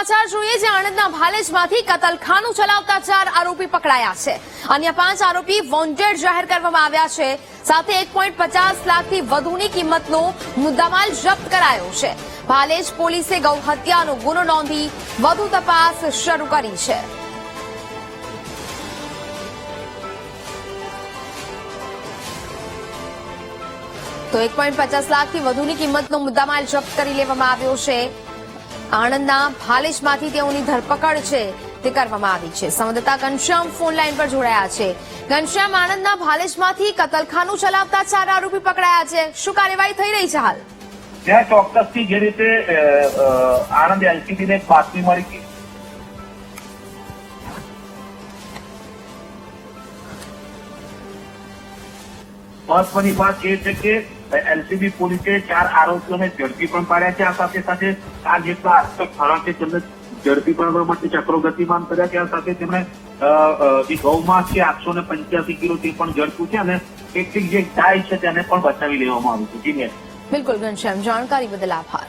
સમાચાર જોઈએ જે આણંદના ભાલેજમાંથી કતલખાનું ચલાવતા ચાર આરોપી પકડાયા છે. અન્ય પાંચ આરોપી વોન્ટેડ જાહેર કરવામાં આવ્યા છે. સાથે એક પચાસ લાખથી વધુની કિંમતનો મુદ્દામાલ જપ્ત કરાયો છે. ભાલેજ પોલીસે ગૌ હત્યાનો ગુનો નોંધી વધુ તપાસ શરૂ કરી છે. તો એક પોઈન્ટ પચાસ લાખથી વધુની કિંમતનો મુદ્દામાલ જપ્ત કરી લેવામાં આવ્યો છે. આણંદના ભાલેજમાંથી તેઓની ધરપકડ છે, તે કરવામાં આવી છે. સંવાદદાતા ઘનશ્યામ ફોન લાઈન પર જોડાયા છે. ઘનશ્યામ, આણંદના ભાલેજમાંથી કતલખાનું ચલાવતા ચાર આરોપી પકડાયા છે. શું કાર્યવાહી થઈ રહી છે હાલ? ત્યાં ચોક્કસથી જે રીતે આણંદ એલસીબીને એક બાતમી મળી હતી મહત્વની વાત એ છે કે એલસીબી પોલીસે ચાર આરોપીઓને ઝડપી પણ પાડ્યા છે. આ સાથે સાથે આ જેટલા આસ્તક સ્થળો છે તેમને ઝડપી પાડવા માટે ચક્રો ગતિમાન કર્યા છે. આ સાથે તેમણે ગૌમાંસ છે આઠસો ને પંચ્યાસી કિલો તે પણ ઝડપ્યું છે અને કેટલીક જે ગાય છે તેને પણ બચાવી લેવામાં આવી છે. જી બિલકુલ, ઘનશ્યામ. જાણકારી બદલ આભાર.